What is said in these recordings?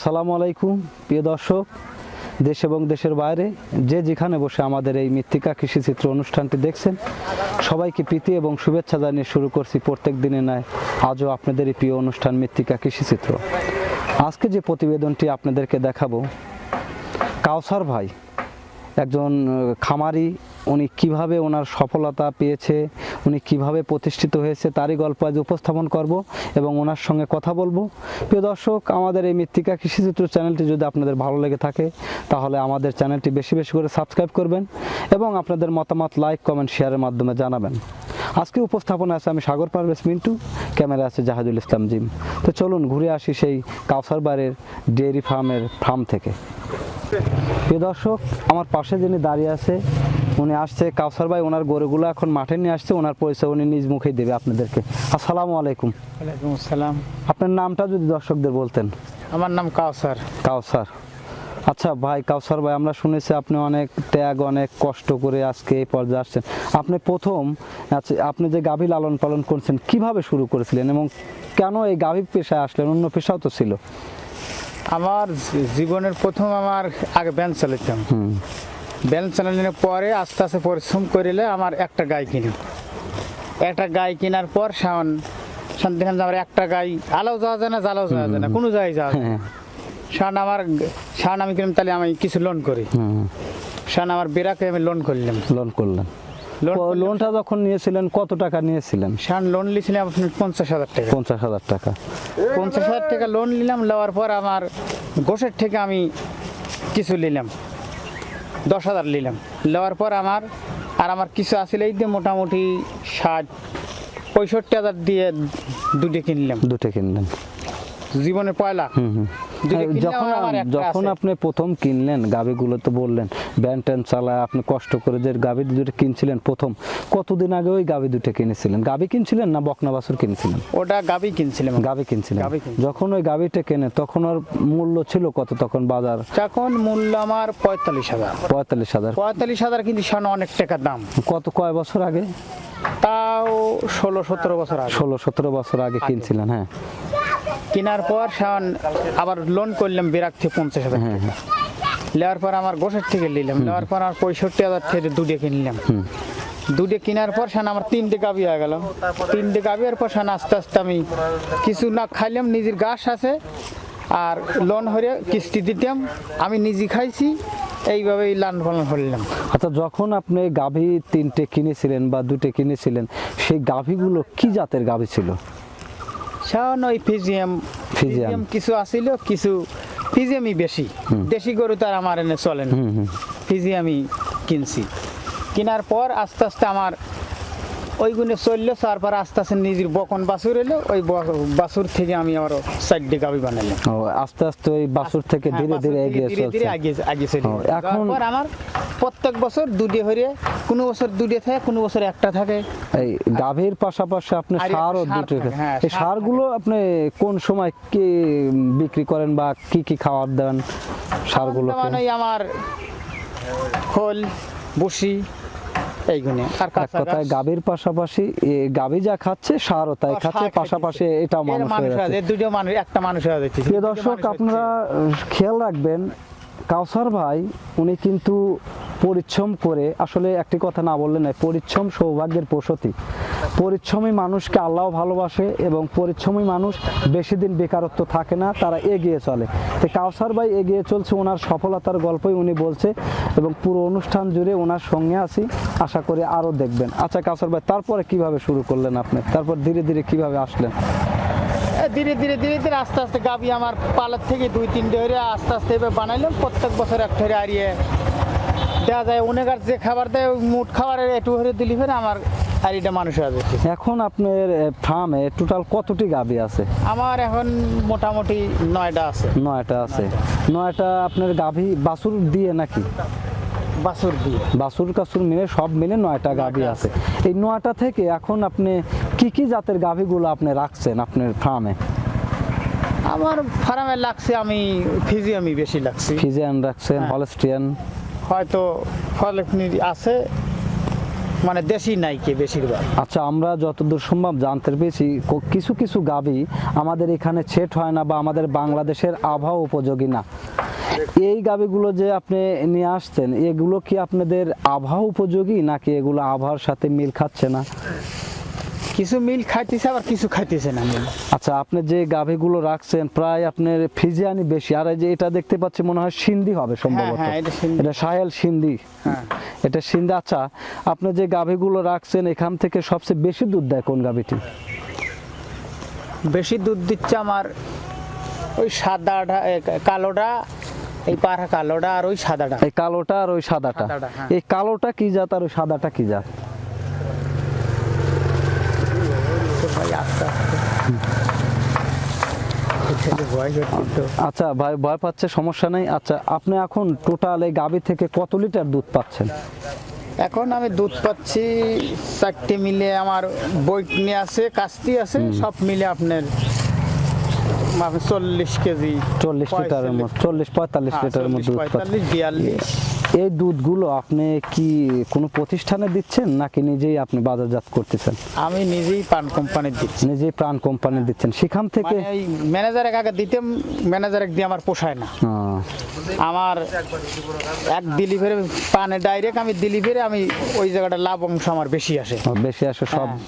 আসসালামু আলাইকুম, প্রিয় দর্শক, দেশ এবং দেশের বাইরে, যে যেখানে বসে আমাদের এই মৃত্তিকা কৃষিচিত্র অনুষ্ঠানটি দেখছেন, সবাইকে প্রীতি এবং শুভেচ্ছা জানিয়ে শুরু করছি প্রত্যেক দিনে নয় আজও আপনাদের এই প্রিয় অনুষ্ঠান মৃত্তিকা কৃষিচিত্র। আজকে যে প্রতিবেদনটি আপনাদেরকে দেখাবো, কাউসার ভাই, একজন খামারি, উনি কীভাবে ওনার সফলতা পেয়েছে উনি কীভাবে প্রতিষ্ঠিত হয়েছে তারই গল্প আজ উপস্থাপন করব এবং ওনার সঙ্গে কথা বলব। প্রিয় দর্শক, আমাদের এই মৃত্তিকা কৃষিচিত্র চ্যানেলটি যদি আপনাদের ভালো লেগে থাকে, তাহলে আমাদের চ্যানেলটি বেশি বেশি করে সাবস্ক্রাইব করবেন এবং আপনাদের মতামত লাইক, কমেন্ট, শেয়ারের মাধ্যমে জানাবেন। আজকে উপস্থাপনা আছে আমি সাগর পারভেজ মিন্টু ক্যামেরা আছে জাহাজুল ইসলাম জিম। তো চলুন ঘুরে আসি সেই কাউসার বাড়ির ডেয়ারি ফার্মের ফার্ম থেকে। প্রিয় দর্শক, আমার পাশে যিনি দাঁড়িয়ে আছে উনি আসছে কাউসার ভাই ওনার গরুগুলো এখন মাঠে নিয়ে আসছে ওনার পয়সা উনি নিজ মুখেই দেবে আপনাদেরকে। আসসালামু আলাইকুম। ওয়ালাইকুম আসসালাম। আপনার নামটা যদি দর্শকদের বলতেন। আমার নাম কাউসার। কাউসার। আচ্ছা ভাই কাউসার ভাই আমরা শুনেছি আপনি অনেক ত্যাগ অনেক কষ্ট করে আজকে এই পর্যায়ে আসছেন। আপনি প্রথম আচ্ছা আপনি যে গাভী লালন পালন করছেন কীভাবে শুরু করেছিলেন এবং কেন এই গাভী পেশায় আসলেন? অন্য পেশাও তো ছিল। আমার জীবনের প্রথম আমার আগে ব্যান চালাতাম ব্যান চালানোর পরে আস্তে আস্তে পরিশ্রম করিলে আমার একটা গাই কিনি। একটা গাই কেনার পর সামন সন্ধ্যা আমার একটা গাই আলাও যাওয়া যায় না জ্বালাও যাওয়া যায় না কোনো জায়গায় যাওয়া যায় না। হ্যাঁ। সান আমার সান আমি কিনলাম তাহলে আমি কিছু লোন করি। সান আমার বেরাকে আমি লোন করলাম। লোন করলাম। লোনটা যখন নিয়েছিলেন কত টাকা নিয়েছিলেন? সান লোন নিয়েছিলাম আপনার পঞ্চাশ হাজার টাকা। পঞ্চাশ হাজার টাকা। পঞ্চাশ হাজার টাকা লোন নিলাম নেওয়ার পর আমার গোষের থেকে আমি কিছু নিলাম। দশ হাজার নিলাম। নেওয়ার পর আমার আর আমার কিছু আসলে এই দিয়ে মোটামুটি ষাট পঁয়ষট্টি হাজার দিয়ে দুটো কিনলাম। দুটো কিনলাম জীবনে পয়লা। হুম হুম। যখন যখন আপনি প্রথম কিনলেন গাভিগুলো তো বললেন ব্যান ট্যান চালায় আপনি কষ্ট করে যে গাভি দুটো কিনছিলেন প্রথম কতদিন আগে ওই গাভি দুটো কিনেছিলেন? গাভি কিনছিলেন না বকনা বাছুর কিনছিলেন? ওটা গাবি কিনছিলাম কিনছিলেন। গাভী কিনছিলাম। যখন ওই গাভিটা কেনে তখন ওর মূল্য ছিল কত তখন বাজার? তখন মূল্য আমার পঁয়তাল্লিশ হাজার। পঁয়তাল্লিশ হাজার। পঁয়তাল্লিশ হাজার কিন্তু সান অনেক টাকা দাম। কত কয় বছর আগে? তাও ষোলো সতেরো বছর আগে। ষোলো সতেরো বছর আগে। কিনছিলেন হ্যাঁ। কেনার পর সান আবার লোন করলাম বিরাট থেকে পঞ্চাশ হাজার নেওয়ার পর আমার গোসের থেকে নিলাম। নেওয়ার পর আমার পঁয়ষট্টি হাজার থেকে দুটে কিনলাম। দুটে কেনার পর সান আমার তিনটে গাবি হয়ে গেল। তিনটে গাবির পর সান আস্তে আস্তে আমি কিছু না খাইলাম নিজের গাছ আছে। আর লোন হয়ে কিস্তি দিতাম। আমি নিজে খাইছি এইভাবেই লান পালন করলাম। আচ্ছা যখন আপনি গাভী তিনটে কিনেছিলেন বা দুটো কিনেছিলেন সেই গাভীগুলো কি জাতের গাভী ছিল? সান ওই ফিজিয়াম। ফিজিয়াম কিছু আসিল কিছু ফিজিয়ামই বেশি। দেশি গরু তো আর আমার এনে চলে না। ফিজিয়ামই কিনছি। কেনার পর আস্তে আস্তে আমার ওই গুণে চলল তারপর আস্তে আস্তে নিজের বকন বাছুর এলো ওই ব- বাছুর থেকে আমি আবার সাইডে গাবি বানালাম ও আস্তে আস্তে ওই বাছুর থেকে হ্যাঁ, ধীরে ধীরে এগিয়ে চলছে। এখন- আমার প্রত্যেক বছর দুটে হয়ে কোনো বছর দুটে থাকে কোনো বছর একটা থাকে। এই গাভীর পাশাপাশি আপনি সারও সার দুটো থাকে, হ্যাঁ, এই সার সারগুলো আপনি কোন সময় কি বিক্রি করেন বা কি কি খাবার দেন সারগুলোকে? মানে আমার খোল বসি এইগুলো আর কথায় গাভীর পাশাপাশি এ, গাভী যা খাচ্ছে সারও তাই খাচ্ছে পাশাপাশি খাইতেছে। এটাও এর মানুষ হয়ে যাচ্ছে। দুটো মানুষ একটা মানুষ হয়ে যাচ্ছে। প্রিয় দর্শক আপনারা খেয়াল রাখবেন কাউসার ভাই উনি কিন্তু পরিশ্রম করে, আসলে একটি কথা না বললে নয়, পরিশ্রম সৌভাগ্যের প্রসূতি। পরিশ্রমী মানুষকে আল্লাহ ভালোবাসে এবং পরিশ্রমী মানুষ বেশি দিন বেকারত্ব থাকে না, তারা এগিয়ে চলে। তো কাউসার ভাই এগিয়ে চলছে, ওনার সফলতার গল্পই উনি বলছে এবং পুরো অনুষ্ঠান জুড়ে ওনার সঙ্গে আছি, আশা করি আরও দেখবেন। আচ্ছা কাউসার ভাই, তারপরে কীভাবে শুরু করলেন আপনি? তারপর ধীরে ধীরে কীভাবে আসলেন? ধীরে ধীরে ধীরে ধীরে আস্তে আস্তে গাবি আমার পালার থেকে দুই তিনটে হয়ে আস্তে আস্তে এবার বানাইলাম। প্রত্যেক বছর একটা হয়ে আরিয়ে দেওয়া যায় অনেক আর যে খাবার দেয় মুঠ খাবারের একটু হয়ে দিলি ফেরে আমার আরিটা মানুষ যাচ্ছে। এখন আপনার ফার্মে টোটাল কতটি গাভী আছে? আমার এখন মোটামুটি নয়টা আছে। নয়টা আছে। নয়টা আপনার গাভী বাছুর দিয়ে নাকি? বাছুর দিয়ে। বাছুর কাছুর মিলে সব মিলে নয়টা গাভী আছে। এই নয়টা থেকে এখন আপনি কি কি জাতের গাভীগুলো আপনি রাখছেন আপনার ফার্মে আমার ফার্মে লাগছে আমি ফিজিয়ামি বেশি লাগছে। ফিজিয়ান রাখছেন। হলস্টিয়ান হয়তো ফল আছে মানে দেশি নাই কে বেশিরভাগ। আচ্ছা আমরা যতদূর সম্ভব জানতে পেরেছি কিছু কিছু গাবি আমাদের এখানে সেট হয় না বা আমাদের বাংলাদেশের আবহাওয়া উপযোগী না। এই গাবিগুলো যে আপনি নিয়ে আসছেন, এগুলো কি আপনাদের আবহাওয়া উপযোগী নাকি এগুলো আবহাওয়ার সাথে মিল খাচ্ছে না? কিছু মিল খাইতেছে আবার কিছু খাইতেছে না মিল। আচ্ছা আপনি যে গাভীগুলো রাখছেন প্রায় আপনার ফিজিয়ানি বেশি। আর এই যে এটা দেখতে পাচ্ছি মনে হয় সিন্ধি হবে সম্ভবত। হ্যাঁ, এটা। সাহেল সিন্ধি। হ্যাঁ। এটা সিন্ধি। আচ্ছা আপনি যে গাভীগুলো রাখছেন এখান থেকে সবচেয়ে বেশি দুধ দেয় কোন গাভীটি? বেশি দুধ দিচ্ছে আমার ওই সাদাটা কালোটা এই পাড়া কালোটা আর ওই সাদাটা। এই কালোটা আর ওই সাদাটা হ্যাঁ। এই কালোটা কি জাত আর ওই সাদাটা কি জাত ভাই আস্তে আস্তে এখানে বয়স হচ্ছে তো। আচ্ছা ভাই ভয় পাচ্ছে সমস্যা নেই। আচ্ছা আপনি এখন টোটাল এই গাভী থেকে কত লিটার দুধ পাচ্ছেন? এখন আমি দুধ পাচ্ছি চারটে মিলে আমার বই নিয়ে আছে কাস্তি আছে সব মিলে আপনার আপনার চল্লিশ কেজি চল্লিশ লিটারের মতো চল্লিশ পঁয়তাল্লিশ হ্যাঁ, লিটারের মতো দুধ পঁয়তাল্লিশ বিয়াল্লিশ। এই দুধগুলো আপনি কি কোনো প্রতিষ্ঠানে দিচ্ছেন নাকি নিজেই আপনি বাজারজাত করতেছেন? আমি নিজেই পান কোম্পানির দিচ্ছি। নিজেই প্রাণ কোম্পানি দিচ্ছেন। সেখান থেকে মানে এই ম্যানেজারের আগে দিতাম ম্যানেজার দিয়ে আমার পোষায় না। আহ, আমার এক ডেলিভারি পানে ডাইরেক্ট আমি ডেলিভারি আমি ওই জায়গাটা লাভ অংশ আমার বেশি আসে। বেশি আসে সব। হ্যাঁ,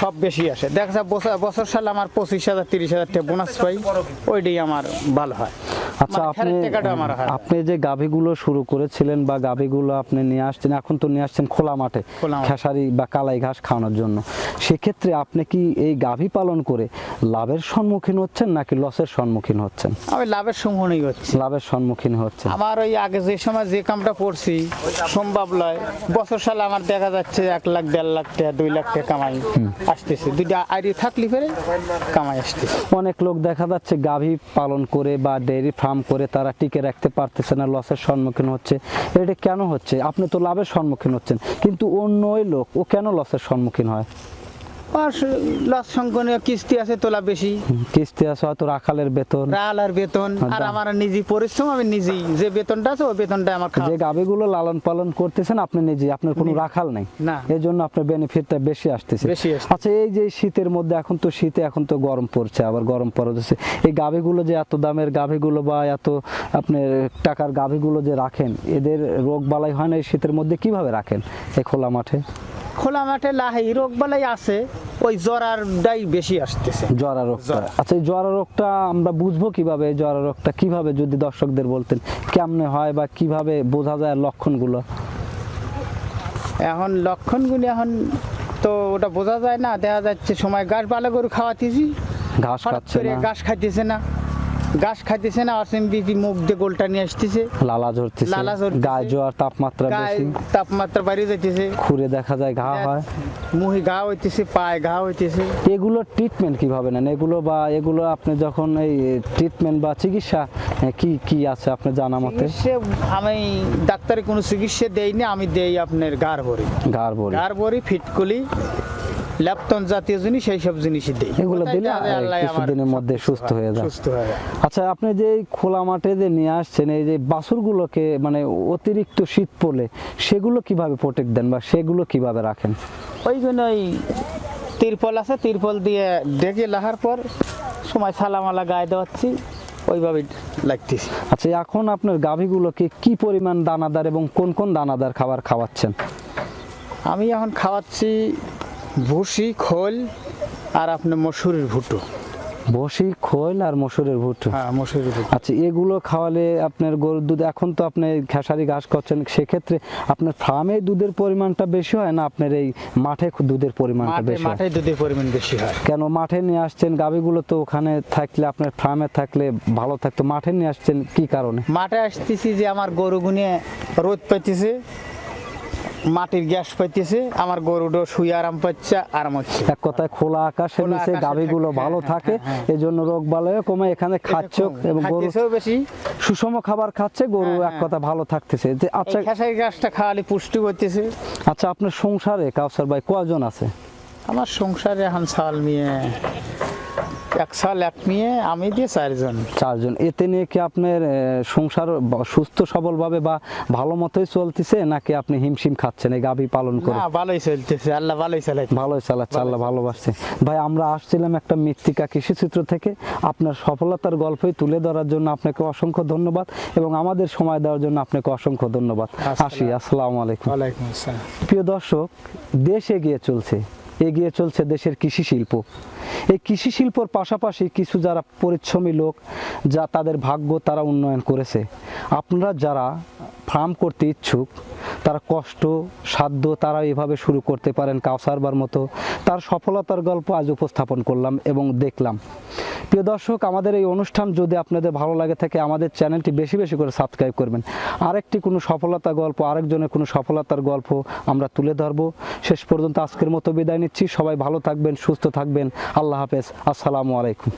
সব বেশি আসে। দেখা যায় বছর সালে আমার পঁচিশ হাজার তিরিশ হাজার টাকা বোনাস পাই। ওইটাই আমার ভালো হয়। আচ্ছা মানে আপনি। আপনি যে গাভীগুলো শুরু করেছিলেন বা গাভীগুলো আপনি নিয়ে আসছেন এখন তো নিয়ে আসছেন খোলা মাঠে। খেসারি বা কালাই ঘাস খাওয়ানোর জন্য। সেক্ষেত্রে আপনি কি এই গাভী পালন করে লাভের সম্মুখীন হচ্ছেন নাকি লসের সম্মুখীন হচ্ছেন? আমি লাভের সম্ভাবনাই হচ্ছে। লাভের সম্মুখীন হচ্ছে আমার ওই আগে যে সময় যে কামটা করছি সম্ভব নয় বছর সালে আমার দেখা যাচ্ছে এক লাখ দেড় লাখ টাকা দুই লাখ টাকা কামাই। আসতেছে। দুইটা আইডি থাকলে ফেরে কামাই আসতেছে। অনেক লোক দেখা যাচ্ছে গাভী পালন করে বা ডেয়ারি ফার্ম করে তারা টিকে রাখতে পারতেছে না, লসের সম্মুখীন হচ্ছে। এটা কেন হচ্ছে? আপনি তো লাভের সম্মুখীন হচ্ছেন। কিন্তু অন্য ওই লোক, ও কেন লসের সম্মুখীন হয়? আর লস সংকনীয় কিস্তি আছে তোলা বেশি। কিস্তি আছে হয়তো রাখালের বেতন। রাল আর বেতন আর। আমার নিজে পরিশ্রম আমি নিজেই যে বেতনটা আছে ওই বেতনটা আমার যে গাভীগুলো লালন পালন করতেছেন আপনি নিজে আপনার কোনো রাখাল নেই। না। এই জন্য আপনার বেনিফিটটা বেশি আসতেছে। আচ্ছা এই যে শীতের মধ্যে এখন তো শীতে এখন তো গরম পড়ছে আবার গরম পড়ছে এই গাভীগুলো যে এত দামের গাভীগুলো বা এত আপনার টাকার গাভীগুলো যে রাখেন এদের রোগ বালাই হয় না এই শীতের মধ্যে? কীভাবে রাখেন এই খোলা মাঠে? খোলা মাঠে লাহি রোগ বালাই আছে ওই জ্বরারটাই বেশি আসতেছে। জরা রোগটা। আচ্ছা এই জরা রোগটা আমরা বুঝব কীভাবে? এই জরা রোগটা কীভাবে যদি দর্শকদের বলতেন কেমনে হয় বা কীভাবে বোঝা যায় লক্ষণগুলো? এখন লক্ষণগুলি এখন তো ওটা বোঝা যায় না দেখা যাচ্ছে সময় ঘাস ভালো করে খাওয়াতেছি। ঘাস খাচ্ছে না। ঘাস খাইতেছে না। ঘাস খাইতেছে না অসীম বিপি মুখ দিয়ে গোলটা নিয়ে আসতেছে। লালা ঝরতেছে লালা ঝরতেছে। গায়ে জোয়ার তাপমাত্রা বেশি। তাপমাত্রা বাড়িয়ে যাইতেছে। খুঁড়ে দেখা যায় ঘা হয় মুহি ঘা হইতেছে পায়ে ঘা হইতেছে। এগুলো ট্রিটমেন্ট কীভাবে নেন? এগুলো বা এগুলো আপনি যখন এই ট্রিটমেন্ট বা চিকিৎসা এ, কি কি আছে আপনি জানা মতে? আমি ডাক্তারে কোনো চিকিৎসা দেইনি আমি দেই আপনার গার ভরি। গার বড়ি গার ভরি ফিটকলি ল্যাপটন জাতীয় জিনিস সেই সব জিনিসই দেই। এগুলো দিলে কিছুদিনের মধ্যে সুস্থ হয়ে যায়। সুস্থ হয়ে যায়। আচ্ছা আপনি যে এই খোলা মাঠে যে নিয়ে আসছেন এই যে বাছুরগুলোকে মানে অতিরিক্ত শীত পড়লে সেগুলো কীভাবে প্রোটেক্ট দেন বা সেগুলো কীভাবে রাখেন? ওই জন্য ওই তিরপল আছে তিরপল দিয়ে ডেকে লাহার পর সময় সালামালা গায়ে দেওয়াচ্ছি ওইভাবে লাগতেছি। আচ্ছা এখন আপনার গাভীগুলোকে কি পরিমাণ দানাদার এবং কোন কোন দানাদার খাবার খাওয়াচ্ছেন? আমি এখন খাওয়াচ্ছি ভুসি খোল আর আপনার মসুরির ভুট্টো। বসি খোল আর মসুরের ভুট্টো। হ্যাঁ মসুরির ভুট্টো। আচ্ছা এগুলো খাওয়ালে আপনার গরুর দুধ এখন তো আপনি খেসারি ঘাস করছেন সেক্ষেত্রে আপনার ফার্মে দুধের পরিমাণটা বেশি হয় না আপনার এই মাঠে দুধের পরিমাণটা মাঠে বেশি মাঠে দুধের পরিমাণ বেশি হয়। কেন মাঠে নিয়ে আসছেন গাভীগুলো তো ওখানে থাকলে আপনার ফার্মে থাকলে ভালো থাকতো মাঠে নিয়ে আসছেন কি কারণে? মাঠে আসতেছি যে আমার গরু গুনে রোদ পাইতেছে মাটির গ্যাস পাইতেছে আমার গরুটা শুয়ে আরাম পাচ্ছে আরাম হচ্ছে। এক কথায় খোলা আকাশের নিচে গাভীগুলো ভালো হ্যাঁ, থাকে হ্যাঁ, হ্যাঁ। এই জন্য রোগ বালয় কমে এখানে খাচ্ছে এবং গরু বেশি। সুষম খাবার খাচ্ছে গরু হ্যাঁ, এক হ্যাঁ। কথা ভালো থাকতেছে। যে আচ্ছা খেসারি গাছটা খাওয়ালে পুষ্টি করতেছে। আচ্ছা আপনার সংসারে কাউসার ভাই কয়জন আছে? আমার সংসারে এখন চাল নিয়ে মেয়ে আমি দিয়ে চারজন। চারজন। এতে নিয়ে কি আপনার সংসার সুস্থ সবলভাবে বা ভালো মতোই চলতেছে নাকি আপনি হিমশিম খাচ্ছেন এই গাভী পালন করে? ভালোই চলতেছে। আল্লাহ ভালোই ভালোই চালাচ্ছে আল্লাহ ভালোবাসছে। ভাই আমরা আসছিলাম একটা মৃত্তিকা কৃষিচিত্র থেকে। আপনার সফলতার গল্পই তুলে ধরার জন্য আপনাকে অসংখ্য ধন্যবাদ এবং আমাদের সময় দেওয়ার জন্য আপনাকে অসংখ্য ধন্যবাদ। আসি আসসালামু আলাইকুম। ওয়ালাইকুম আসসালাম। প্রিয় দর্শক দেশ এগিয়ে চলছে। এগিয়ে চলছে দেশের কৃষি শিল্প এই কৃষি শিল্পর পাশাপাশি কিছু যারা পরিশ্রমী লোক, যা তাদের ভাগ্য তারা উন্নয়ন করেছে, আপনারা যারা ফার্ম করতে ইচ্ছুক তারা কষ্ট, সাধ্য তারা এভাবে শুরু করতে পারেন কাউসারবার মতো। তার সফলতার গল্প আজ উপস্থাপন করলাম এবং দেখলাম। প্রিয় দর্শক, আমাদের এই অনুষ্ঠান যদি আপনাদের ভালো লাগে থাকে, আমাদের চ্যানেলটি বেশি বেশি করে সাবস্ক্রাইব করবেন। আরেকটি কোনো সফলতা গল্প, আরেকজনের কোনো সফলতার গল্প আমরা তুলে ধরবো। শেষ পর্যন্ত আজকের মতো বিদায় নিচ্ছি। সবাই ভালো থাকবেন, সুস্থ থাকবেন। আল্লাহ হাফেজ। আসসালামু আলাইকুম।